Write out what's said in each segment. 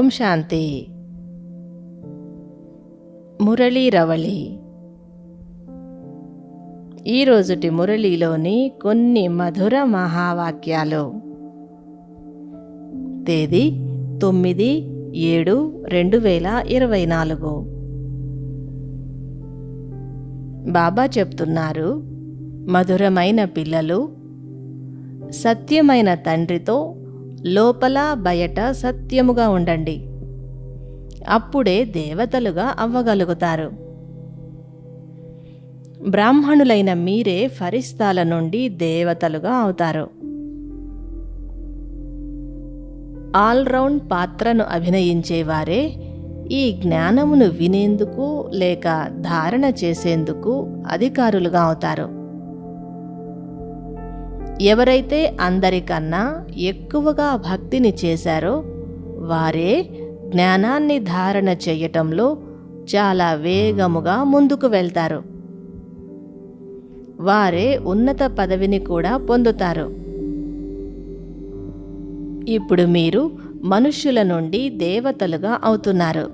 ఓం శాంతి. మురళీ రవళి. ఈరోజుటి మురళీలోని కొన్ని మధుర మహావాక్యాలు. తేదీ తొమ్మిది ఏడు రెండు వేల ఇరవై నాలుగు. బాబా చెప్తున్నారు మధురమైన పిల్లలు సత్యమైన తండ్రితో లోపల బయట సత్యముగా ఉండండి. అప్పుడే దేవతలుగా అవ్వగలుగుతారు. బ్రాహ్మణులైన మీరే ఫరిస్తాల నుండి దేవతలుగా అవుతారు. ఆల్రౌండ్ పాత్రను అభినయించేవారే ఈ జ్ఞానమును వినేందుకు లేక ధారణ చేసేందుకు అధికారులుగా అవుతారు. ఎవరైతే అందరికన్నా ఎక్కువగా భక్తిని చేశారో వారే జ్ఞానాన్ని ధారణ చేయటంలో చాలా వేగముగా ముందుకు వెళ్తారు. వారే ఉన్నత పదవిని కూడా పొందుతారు. ఇప్పుడు మీరు మనుష్యుల నుండి దేవతలుగా అవుతున్నారు.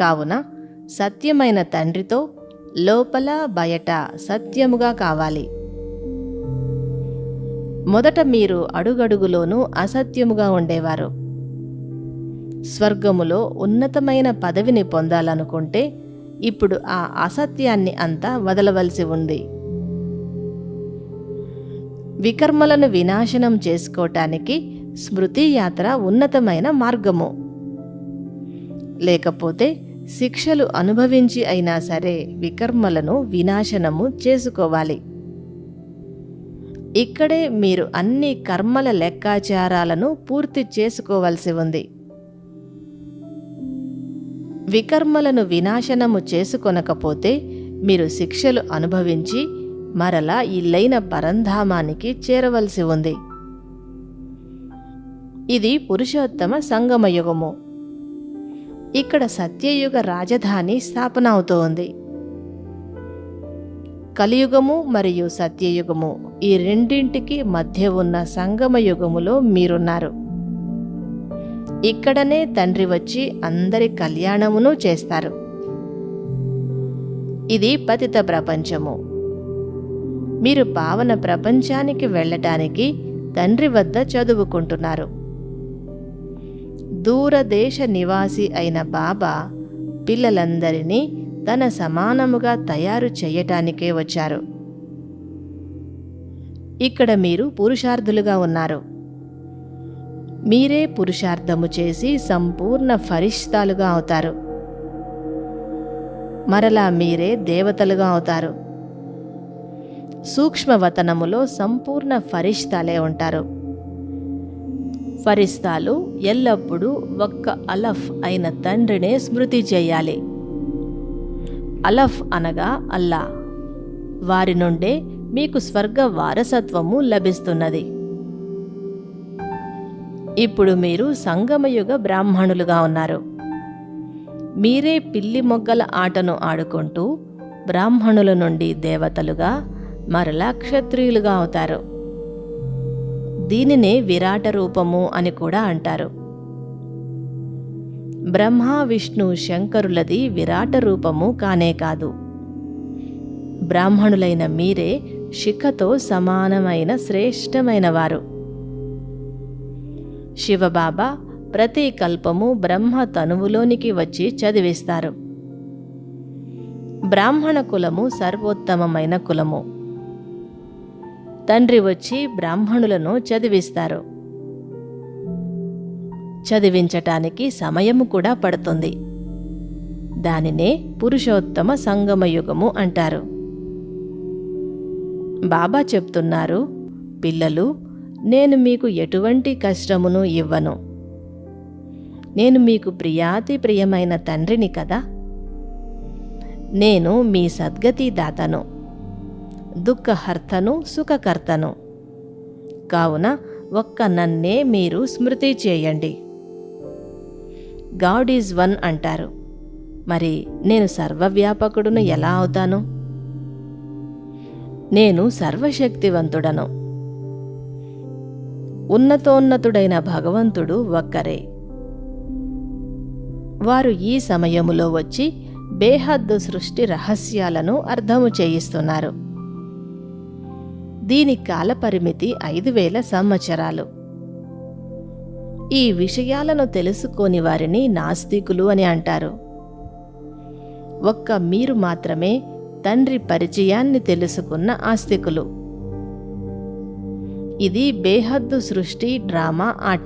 కావున సత్యమైన తండ్రితో లోపల బయట సత్యముగా కావాలి. మొదట మీరు అడుగడుగులోనూ అసత్యముగా ఉండేవారు. స్వర్గములో ఉన్నతమైన పదవిని పొందాలనుకుంటే ఇప్పుడు ఆ అసత్యాన్ని అంతా వదలవలసి ఉంది. వికర్మలను వినాశనం చేసుకోవటానికి స్మృతి యాత్ర ఉన్నతమైన మార్గము. లేకపోతే శిక్షలు అనుభవించి అయినా సరే వికర్మలను వినాశనము చేసుకోవాలి. ఇక్కడే మీరు అన్ని కర్మల లెక్కాచారాలను పూర్తి చేసుకోవలసి ఉంది. వికర్మలను వినాశనము చేసుకొనకపోతే మీరు శిక్షలు అనుభవించి మరలా ఇల్లైన పరంధామానికి చేరవలసి ఉంది. ఇది పురుషోత్తమ సంగమయుగము. ఇక్కడ సత్యయుగ రాజధాని స్థాపన అవుతోంది. కలియుగము మరియు సత్యయుగము. ఈ రెండింటికి మధ్య ఉన్న సంగమ యుగములో మీరున్నారు. ఇక్కడనే తండ్రి వచ్చి అందరి కళ్యాణమును చేస్తారు. ఇది పతిత ప్రపంచము. మీరు పావన ప్రపంచానికి వెళ్ళటానికి తండ్రి వద్ద చదువుకుంటున్నారు. దూరదేశ నివాసి అయిన బాబా పిల్లలందరినీ తన సమానముగా తయారు చేయటానికే వచ్చారు. ఇక్కడ మీరు పురుషార్థులుగా ఉన్నారు. మీరే పురుషార్థము చేసి సంపూర్ణ ఫరిష్తాలుగా అవుతారు. మరలా మీరే దేవతలుగా అవుతారు. సూక్ష్మవతనములో సంపూర్ణ ఫరిష్తాలే ఉంటారు. ఫరిస్తాలు ఎల్లప్పుడూ ఒక్క అలఫ్ అయిన తండ్రినే స్మృతి చేయాలి. అలఫ్ అనగా అల్లా. వారి నుండే మీకు స్వర్గ వారసత్వము లభిస్తున్నది. ఇప్పుడు మీరు సంగమయుగ బ్రాహ్మణులుగా ఉన్నారు. మీరే పిల్లి మొగ్గల ఆటను ఆడుకుంటూ బ్రాహ్మణుల నుండి దేవతలుగా మరలా క్షత్రియులుగా అవుతారు. దీనినే విరాట రూపము అని కూడా అంటారు. బ్రహ్మ విష్ణు శంకరులది విరాట రూపము కానే కాదు. బ్రాహ్మణులైన మీరే శిఖతో సమానమైన శ్రేష్టమైన వారు. శివబాబా ప్రతి కల్పము బ్రహ్మ తనువులోనికి వచ్చి చదివిస్తారు. బ్రాహ్మణ కులము సర్వోత్తమమైన కులము. తండ్రి వచ్చి బ్రాహ్మణులను చదివిస్తారు. చదివించటానికి సమయము కూడా పడుతుంది. దానినే పురుషోత్తమ సంగమయుగము అంటారు. బాబా చెప్తున్నారు పిల్లలు నేను మీకు ఎటువంటి కష్టమును ఇవ్వను. నేను మీకు ప్రియాతి ప్రియమైన తండ్రిని కదా. నేను మీ సద్గతి దాతను దుఃఖహర్తను సుఖకర్తను. కావున ఒక్క నన్నే మీరు స్మృతి చేయండి. గాడ్ ఈజ్ వన్ అంటారు. మరి నేను సర్వవ్యాపకుడును ఎలా అవుతాను? నేను సర్వశక్తివంతుడను. ఉన్నతోన్నతుడైన భగవంతుడు ఒక్కరే. వారు ఈ సమయములో వచ్చి బేహద్దు సృష్టి రహస్యాలను అర్థము చేయిస్తున్నారు. దీని కాలపరిమితి ఐదు వేల సంవత్సరాలు. ఈ విషయాలను తెలుసుకోని వారిని నాస్తికులు అని అంటారు. ఒక్క మీరు మాత్రమే తండ్రి పరిచయాన్ని తెలుసుకున్న ఆస్తికులు. ఇది బేహద్దు సృష్టి డ్రామా ఆట.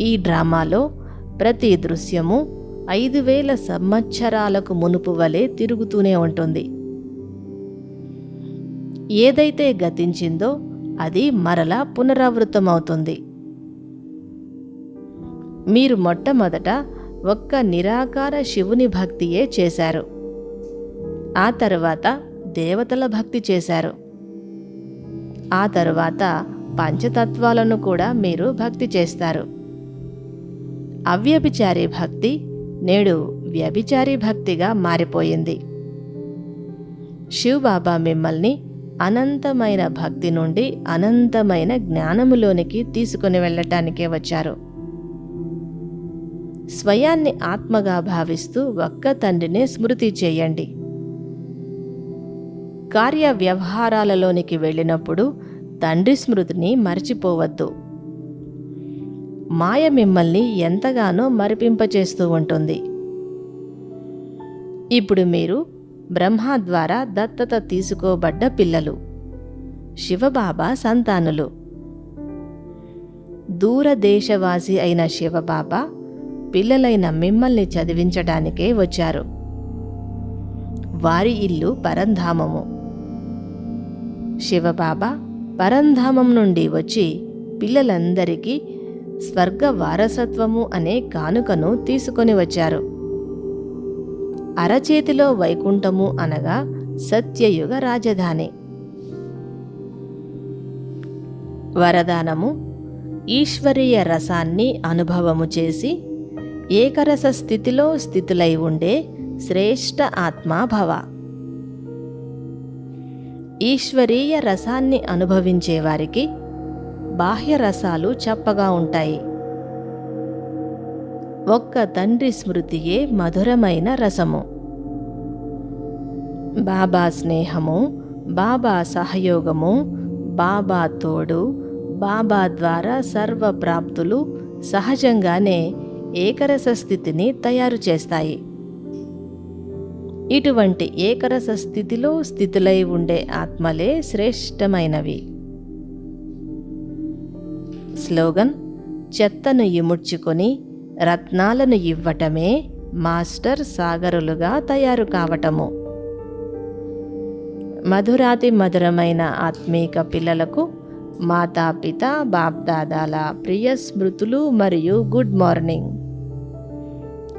ఈ డ్రామాలో ప్రతి దృశ్యము ఐదు వేల సంవత్సరాలకు మునుపు వలె తిరుగుతూనే ఉంటుంది. ఏదైతే గతించిందో అది మరలా పునరావృతమవుతుంది. మీరు మొట్టమొదట ఒక్క నిరాకార శివుని భక్తియే చేశారు. ఆ తరువాత దేవతల భక్తి చేశారు. ఆ తరువాత పంచతత్వాలను కూడా మీరు భక్తి చేస్తారు. అవ్యభిచారి భక్తి నేడు వ్యభిచారి భక్తిగా మారిపోయింది. శివబాబా మిమ్మల్ని అనంతమైన భక్తి నుండి అనంతమైన జ్ఞానములోనికి తీసుకుని వెళ్ళటానికే వచ్చారు. స్వయాన్ని ఆత్మగా భావిస్తూ ఒక్క తండ్రినే స్మృతి చేయండి. కార్య వ్యవహారాలలోనికి వెళ్ళినప్పుడు తండ్రి స్మృతిని మర్చిపోవద్దు. మాయ మిమ్మల్ని ఎంతగానో మరిపింపచేస్తూ ఉంటుంది. ఇప్పుడు మీరు బ్రహ్మ ద్వారా దత్తత తీసుకోబడ్డ పిల్లలు. శివబాబా సంతానులు. దూరదేశవాసి అయిన శివబాబా పిల్లలైన మిమ్మల్ని చదివించడానికే వచ్చారు. వారి ఇల్లు పరంధామము. శివబాబా పరంధామం నుండి వచ్చి పిల్లలందరికీ స్వర్గ వారసత్వము అనే కానుకను తీసుకొని వచ్చారు. అరచేతిలో వైకుంఠము అనగా సత్యయుగ రాజధాని. వరదానము ఈశ్వరీయ రసాన్ని అనుభవము చేసి ఏకరస స్థితిలో స్థితులై ఉండే శ్రేష్ట ఆత్మాభవ ఈశ్వరీయ రసాన్ని అనుభవించేవారికి బాహ్య రసాలు చప్పగా ఉంటాయి. ఒక్క తండ్రి స్మృతియే మధురమైన రసము. బాబా స్నేహము బాబా సహయోగము బాబా తోడు బాబా ద్వారా సర్వ ప్రాప్తులు సహజంగానే ఏకరస స్థితిని తయారు చేస్తాయి. ఇటువంటి ఏకరస స్థితిలో స్థితులై ఉండే ఆత్మలే శ్రేష్టమైనవి. స్లోగన్ చెత్తను ఇముడ్చుకొని రత్నాలను ఇవ్వటమే మాస్టర్ సాగరులుగా తయారు కావటము. మధురాతి మధురమైన ఆత్మీక పిల్లలకు మాతాపిత బాప్దాదాల ప్రియ స్మృతులు మరియు గుడ్ మార్నింగ్.